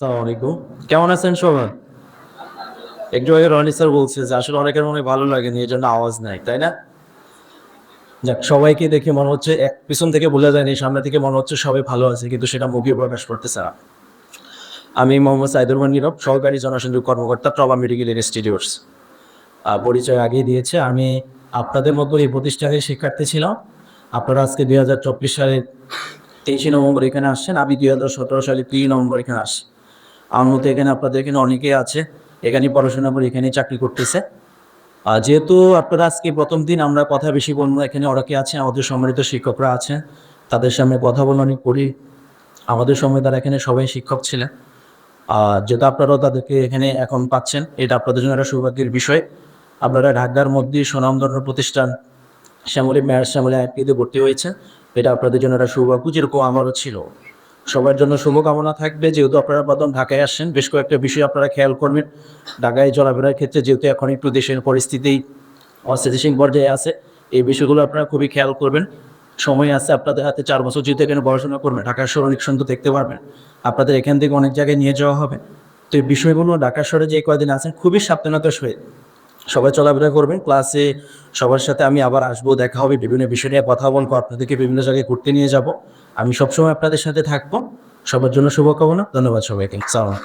সালাম আলাইকুম কেমন আছেন সবাই? একটু আগে রনি স্যার বলছে যে আসলে অনেকের মনে ভালো লাগেনি, এই জন্য আওয়াজ নাই, তাই না? যাক, সবাইকে দেখে মনে হচ্ছে এক পিছন থেকে বোঝা যায়নি, সামনে থেকে মনে হচ্ছে সবাই ভালো আছে, কিন্তু সেটা মুখে প্রকাশ করতেছে না। আমি মোহাম্মদ সাইদুর রহমান নীরব, সহকারী জনসংযোগ কর্মকর্তা প্রভা মেডিকেল ইনস্টিটিউটস। পরিচয় আগেই দিয়েছে, আমি আপনাদের মতো এই প্রতিষ্ঠানের শিক্ষার্থী ছিলাম। আপনারা আজকে দুই হাজার চব্বিশ সালের তেইশে নভেম্বর এখানে আসছেন, আমি দুই হাজার সতেরো সালে তিন নভেম্বর এখানে আসি আমার মতো এখানে আপনাদের এখানে অনেকেই আছে। এখানেই পড়াশোনা করে এখানেই চাকরি করতেছে। আর যেহেতু আপনারা আজকে প্রথম দিন, আমরা কথা বেশি বলব এখানে অনেকে আছেন আমাদের সম্মানিত শিক্ষকরা আছেন তাদের সামনে কথা বলা অনেক করি। আমাদের সময় তারা এখানে সবাই শিক্ষক ছিলেন আর যেহেতু আপনারাও তাদেরকে এখানে এখন পাচ্ছেন, এটা আপনাদের জন্য একটা সৌভাগ্যের বিষয়। আপনারা ঢাকার মধ্যে সুনামধন্য প্রতিষ্ঠান শ্যামলী ম্যারেজ শ্যামলী আইপিতে ভর্তি হয়েছে। এটা আপনাদের জন্য একটা সৌভাগ্য, যেরকম আমারও ছিল। সবার জন্য শুভকামনা থাকবে। যেহেতু আপনারা প্রথম ঢাকায় আসছেন, বেশ কয়েকটা বিষয় আপনারা খেয়াল করবেন। ঢাকায় চলাফেরার ক্ষেত্রে যেহেতু এখন একটু দেশের পরিস্থিতি অস্থিতিশীল পর্যায়ে আছে, এই বিষয়গুলো আপনারা খুবই খেয়াল করবেন। সময় আছে, আপনাদের হাতে চার বছর যেহেতু এখানে পড়াশোনা করবেন, ঢাকার শহর অনেক সুন্দর দেখতে পারবেন। আপনাদের এখান থেকে অনেক জায়গায় নিয়ে যাওয়া হবে। তো এই বিষয়গুলো ঢাকা শহরে যে কয়দিন আছেন, খুবই সাবধানতার সহিত সবাই চলাফেরা করবেন। ক্লাসে সবার সাথে আমি আবার আসব, দেখা হবে, বিভিন্ন বিষয় নিয়ে কথা বলব, আপনাদেরকে বিভিন্ন জায়গায় ঘুরতে নিয়ে যাব। আমি সবসময় আপনাদের সাথে থাকব। সবার জন্য শুভকামনা, ধন্যবাদ সবাইকে। সালাম